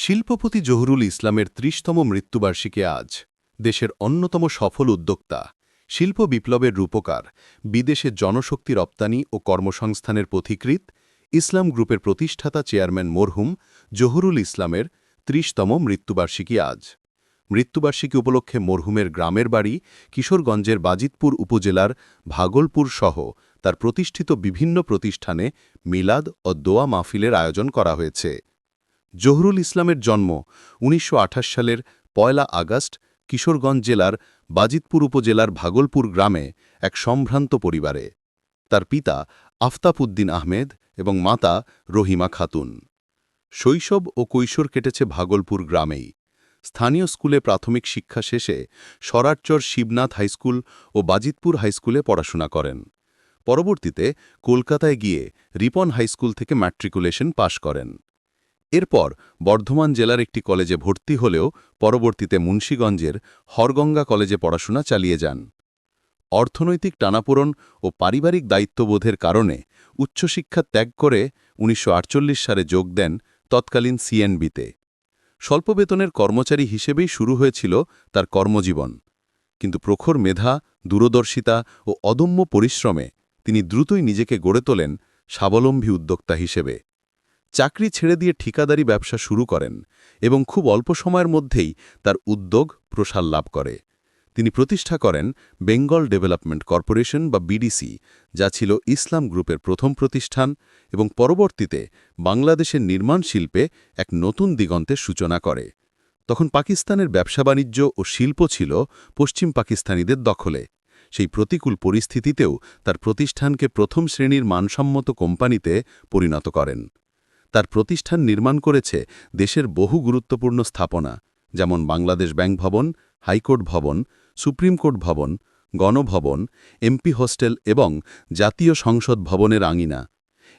শিল্পপতি জহুরুল ইসলামের ত্রিশতম মৃত্যুবার্ষিকী আজ, দেশের অন্যতম সফল উদ্যোক্তা, শিল্প বিপ্লবের রূপকার, বিদেশে জনশক্তি রপ্তানি ও কর্মসংস্থানের পথিকৃৎ, ইসলাম গ্রুপের প্রতিষ্ঠাতা চেয়ারম্যান মরহুম জহুরুল ইসলামের ত্রিশতম মৃত্যুবার্ষিকী আজ। মৃত্যুবার্ষিকী উপলক্ষে মরহুমের গ্রামের বাড়ি, কিশোরগঞ্জের বাজিতপুর উপজেলার ভাগলপুর সহ তার প্রতিষ্ঠিত বিভিন্ন প্রতিষ্ঠানে মিলাদ ও দোয়া মাহফিলের আয়োজন করা হয়েছে। জহুরুল ইসলামের জন্ম উনিশশো আঠাশ সালের পয়লা আগস্ট কিশোরগঞ্জ জেলার বাজিতপুর উপজেলার ভাগলপুর গ্রামে এক সম্ভ্রান্ত পরিবারে। তার পিতা আফতাব উদ্দিন আহমেদ এবং মাতা রহিমা খাতুন। শৈশব ও কৈশোর কেটেছে ভাগলপুর গ্রামেই। স্থানীয় স্কুলে প্রাথমিক শিক্ষা শেষে সরারচর শিবনাথ হাইস্কুল ও বাজিতপুর হাইস্কুলে পড়াশোনা করেন। পরবর্তীতে কলকাতায় গিয়ে রিপন হাইস্কুল থেকে ম্যাট্রিকুলেশন পাশ করেন। এরপর বর্ধমান জেলার একটি কলেজে ভর্তি হলেও পরবর্তীতে মুন্সীগঞ্জের হরগঙ্গা কলেজে পড়াশোনা চালিয়ে যান। অর্থনৈতিক টানাপোড়ন ও পারিবারিক দায়িত্ববোধের কারণে উচ্চশিক্ষা ত্যাগ করে উনিশশো আটচল্লিশ সালে যোগ দেন তৎকালীন সিএনবিতে। স্বল্প বেতনের কর্মচারী হিসেবেই শুরু হয়েছিল তার কর্মজীবন। কিন্তু প্রখর মেধা, দূরদর্শিতা ও অদম্য পরিশ্রমে তিনি দ্রুতই নিজেকে গড়ে তোলেন স্বাবলম্বী উদ্যোক্তা হিসেবে। চাকরি ছেড়ে দিয়ে ঠিকাদারি ব্যবসা শুরু করেন এবং খুব অল্প সময়ের মধ্যেই তার উদ্যোগ প্রসার লাভ করে। তিনি প্রতিষ্ঠা করেন বেঙ্গল ডেভেলপমেন্ট কর্পোরেশন বা বিডিসি, যা ছিল ইসলাম গ্রুপের প্রথম প্রতিষ্ঠান এবং পরবর্তীতে বাংলাদেশের নির্মাণ শিল্পে এক নতুন দিগন্তের সূচনা করে। তখন পাকিস্তানের ব্যবসা বাণিজ্য ও শিল্প ছিল পশ্চিম পাকিস্তানিদের দখলে। সেই প্রতিকূল পরিস্থিতিতেও তার প্রতিষ্ঠানকে প্রথম শ্রেণির মানসম্মত কোম্পানিতে পরিণত করেন। তার প্রতিষ্ঠান নির্মাণ করেছে দেশের বহু গুরুত্বপূর্ণ স্থাপনা, যেমন বাংলাদেশ ব্যাংক ভবন, হাইকোর্ট ভবন, সুপ্রিম কোর্ট ভবন, গণভবন, এমপি হোস্টেল এবং জাতীয় সংসদ ভবনের আঙিনা।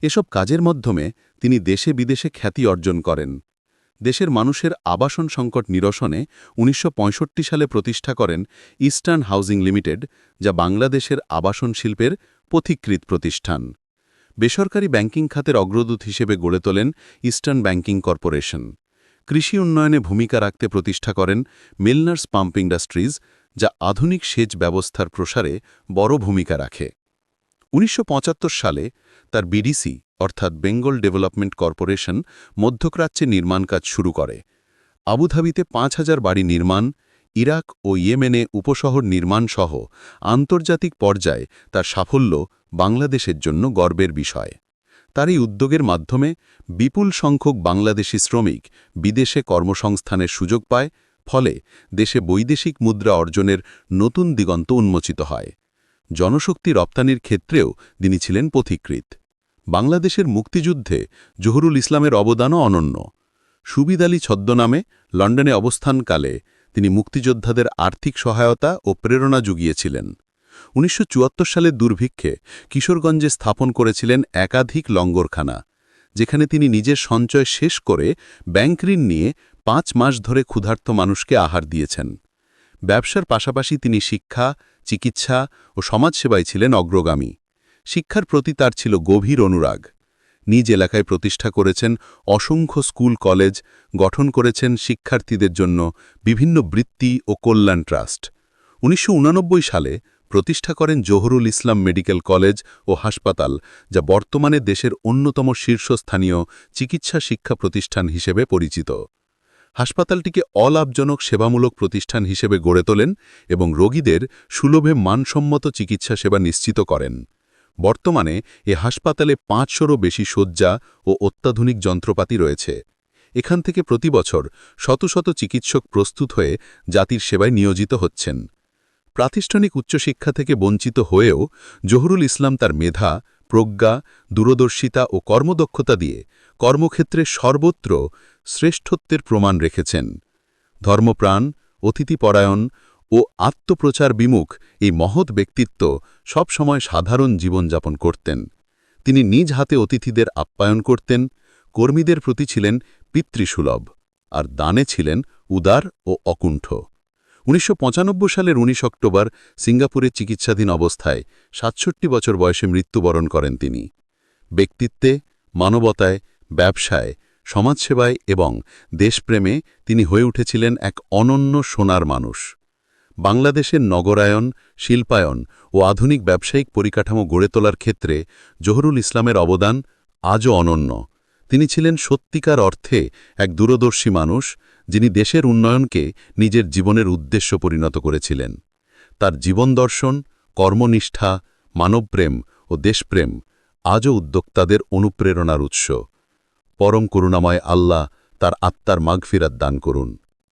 এসব কাজের মাধ্যমে তিনি দেশে বিদেশে খ্যাতি অর্জন করেন। দেশের মানুষের আবাসন সংকট নিরসনে উনিশশো পঁয়ষট্টি সালে প্রতিষ্ঠা করেন ইস্টার্ন হাউজিং লিমিটেড, যা বাংলাদেশের আবাসন শিল্পের পথিকৃত প্রতিষ্ঠান। বেসরকারি ব্যাংকিং খাতের অগ্রদূত হিসেবে গড়ে তোলেন ইস্টার্ন ব্যাংকিং কর্পোরেশন। কৃষি উন্নয়নে ভূমিকা রাখতে প্রতিষ্ঠা করেন মিলনার্স পাম্প ইন্ডাস্ট্রিজ, যা আধুনিক সেচ ব্যবস্থার প্রসারে বড় ভূমিকা রাখে। উনিশশো পঁচাত্তর সালে তার বিডিসি, অর্থাৎ বেঙ্গল ডেভেলপমেন্ট কর্পোরেশন, মধ্যপ্রাচ্যে নির্মাণ কাজ শুরু করে। আবুধাবিতে পাঁচ হাজার বাড়ি নির্মাণ, ইরাক ও ইয়েমেনে উপশহর নির্মাণসহ আন্তর্জাতিক পর্যায়ে তার সাফল্য বাংলাদেশের জন্য গর্বের বিষয়। তার এই উদ্যোগের মাধ্যমে বিপুল সংখ্যক বাংলাদেশি শ্রমিক বিদেশে কর্মসংস্থানের সুযোগ পায়, ফলে দেশে বৈদেশিক মুদ্রা অর্জনের নতুন দিগন্ত উন্মোচিত হয়। জনশক্তি রপ্তানির ক্ষেত্রেও তিনি ছিলেন পথিকৃত বাংলাদেশের মুক্তিযুদ্ধে জহুরুল ইসলামের অবদানও অনন্য। সুবিদ আলী ছদ্মনামে লন্ডনে অবস্থানকালে তিনি মুক্তিযোদ্ধাদের আর্থিক সহায়তা ও প্রেরণা জুগিয়েছিলেন উনিশশো সালের দুর্ভিক্ষে কিশোরগঞ্জে স্থাপন করেছিলেন একাধিক লঙ্গরখানা, যেখানে তিনি নিজের সঞ্চয় শেষ করে ব্যাংক ঋণ নিয়ে পাঁচ মাস ধরে ক্ষুধার্ত মানুষকে আহার দিয়েছেন। ব্যবসার পাশাপাশি তিনি শিক্ষা, চিকিৎসা ও সমাজসেবায় ছিলেন অগ্রগামী। শিক্ষার প্রতি তার ছিল গভীর অনুরাগ। নিজ এলাকায় প্রতিষ্ঠা করেছেন অসংখ্য স্কুল, কলেজ, গঠন করেছেন শিক্ষার্থীদের জন্য বিভিন্ন বৃত্তি ও কল্যাণ ট্রাস্ট। উনিশশো সালে প্রতিষ্ঠা করেন জহুরুল ইসলাম মেডিকেল কলেজ ও হাসপাতাল, যা বর্তমানে দেশের অন্যতম শীর্ষস্থানীয় চিকিৎসা শিক্ষা প্রতিষ্ঠান হিসেবে পরিচিত। হাসপাতালটিকে অলাভজনক সেবামূলক প্রতিষ্ঠান হিসেবে গড়ে তোলেন এবং রোগীদের সুলভে মানসম্মত চিকিৎসা সেবা নিশ্চিত করেন। বর্তমানে এ হাসপাতালে পাঁচশোরও বেশি শয্যা ও অত্যাধুনিক যন্ত্রপাতি রয়েছে। এখান থেকে প্রতি বছর শত শত চিকিৎসক প্রস্তুত হয়ে জাতির সেবায় নিয়োজিত হচ্ছেন। প্রাতিষ্ঠানিক উচ্চশিক্ষা থেকে বঞ্চিত হয়েও জহুরুল ইসলাম তার মেধা, প্রজ্ঞা, দূরদর্শিতা ও কর্মদক্ষতা দিয়ে কর্মক্ষেত্রে সর্বত্র শ্রেষ্ঠত্বের প্রমাণ রেখেছেন। ধর্মপ্রাণ, অতিথিপরায়ণ ও আত্মপ্রচার বিমুখ এই মহৎ ব্যক্তিত্ব সবসময় সাধারণ জীবনযাপন করতেন। তিনি নিজ হাতে অতিথিদের আপ্যায়ন করতেন, কর্মীদের প্রতি ছিলেন পিতৃসুলভ, আর দানে ছিলেন উদার ও অকুণ্ঠ। উনিশশো পঁচানব্বই সালের ১৯ অক্টোবর সিঙ্গাপুরে চিকিৎসাধীন অবস্থায় সাতষট্টি বছর বয়সে মৃত্যুবরণ করেন তিনি। ব্যক্তিত্বে, মানবতায়, ব্যবসায়, সমাজসেবায় এবং দেশপ্রেমে তিনি হয়ে উঠেছিলেন এক অনন্য সোনার মানুষ। বাংলাদেশের নগরায়ন, শিল্পায়ন ও আধুনিক ব্যবসায়িক পরিকাঠামো গড়ে তোলার ক্ষেত্রে জহুরুল ইসলামের অবদান আজও অনন্য। তিনি ছিলেন সত্যিকার অর্থে এক দূরদর্শী মানুষ যিনি দেশের উন্নয়নকে নিজের জীবনের উদ্দেশ্য পরিণত করেছিলেন। তার জীবন দর্শন, কর্মনিষ্ঠা, মানবপ্রেম ও দেশপ্রেম আজও উদ্যোক্তাদের অনুপ্রেরণার উৎস। পরম করুণাময় আল্লাহ তার আত্মার মাগফিরাত দান করুন।